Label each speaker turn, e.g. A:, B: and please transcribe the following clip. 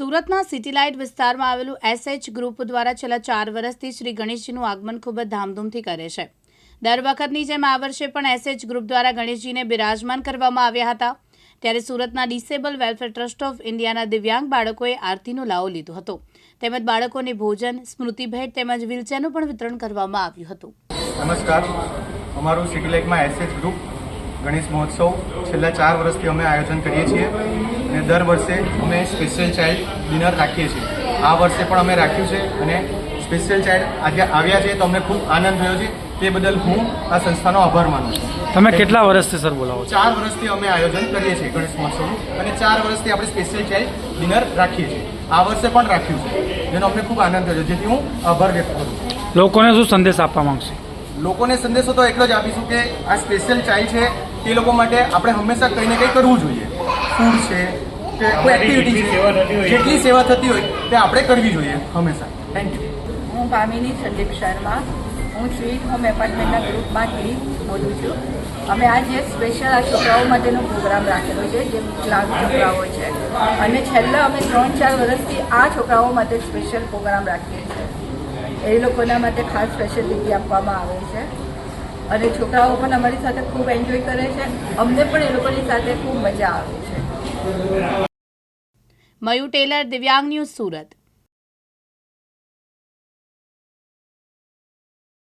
A: સુરતના city light વિસ્તારમાં આવેલું એસએચ ગ્રુપ દ્વારા છેલ્લા ચાર વર્ષથી શ્રી ગણેશજીનું આગમન ખૂબ જ ધામધૂમથી કરે છે. દર વખતની જેમ આ વર્ષે પણ એસએચ ગ્રુપ દ્વારા ગણેશજીને બિરાજમાન કરવામાં આવ્યા હતા. ત્યારે સુરતના ડિસેબલ વેલફેર ટ્રસ્ટ ઓફ ઇન્ડિયાના દિવ્યાંગ બાળકોએ આરતીનો લાવો લીધો હતો. તેમજ બાળકોને ભોજન, સ્મૃતિ ભેટ તેમજ વ્હીલચેરનું પણ વિતરણ કરવામાં આવ્યું હતું.
B: નમસ્કાર. અમારું સિટી એસએચ ગ્રુપ ગણેશ મહોત્સવ છેલ્લા ચાર વર્ષથી અમે આયોજન કરીએ છીએ અને દર વર્ષે અમે સ્પેશિયલ ચાઇલ્ડ ડિનર રાખીએ છીએ. આ વર્ષે પણ અમે રાખ્યું છે અને સ્પેશિયલ ચાઇલ્ડ આજે આવ્યા છે તો અમને ખૂબ આનંદ થયો છે. તે બદલ હું આ સંસ્થાનો આભાર માનું છું.
C: તમે કેટલા વર્ષથી સર બોલાવો
B: ચાર વર્ષથી અમે આયોજન કરીએ છીએ ગણેશ મહોત્સવનું અને ચાર વર્ષથી આપણે સ્પેશિયલ ચાઇલ્ડ ડિનર રાખીએ છીએ. આ વર્ષે પણ રાખ્યું છે. જેનો અમને ખૂબ આનંદ થયો જેથી હું આભાર વ્યક્ત કરું છું.
C: લોકોને શું સંદેશ આપવા માંગશે?
B: લોકોને સંદેશો તો એટલો જ આપીશું કે આ સ્પેશિયલ ચાઇલ્ડ છે તે લોકો માટે આપણે હંમેશા કંઈ ને કંઈ કરવું જોઈએ. ફૂડ છે કે કોઈ એક્ટિવિટી છે જેટલી સેવા થતી હોય તે આપણે કરવી જોઈએ હંમેશા. થેન્ક યુ
D: હું ભામિની સંદીપ શર્મા. હું સ્વીટ હોમ એપાર્ટમેન્ટના ગ્રુપમાંથી બોલું છું. અમે આજે સ્પેશિયલ આ છોકરાઓ માટેનો પ્રોગ્રામ રાખેલો છે જે વિકલાંગ છોકરાઓ છે. અને છેલ્લા અમે ત્રણ ચાર વર્ષથી આ છોકરાઓ માટે સ્પેશિયલ પ્રોગ્રામ રાખીએ છીએ. એ લોકોના માટે ખાસ ફેસિલિટી આપવામાં આવે છે. અને છોકરાઓ પણ અમારી સાથે ખૂબ એન્જોય કરે છે. અમને પણ એ લોકોની સાથે ખૂબ મજા આવે છે.
A: મયુ ટેલર, દિવ્યાંગ ન્યૂઝ સુરત.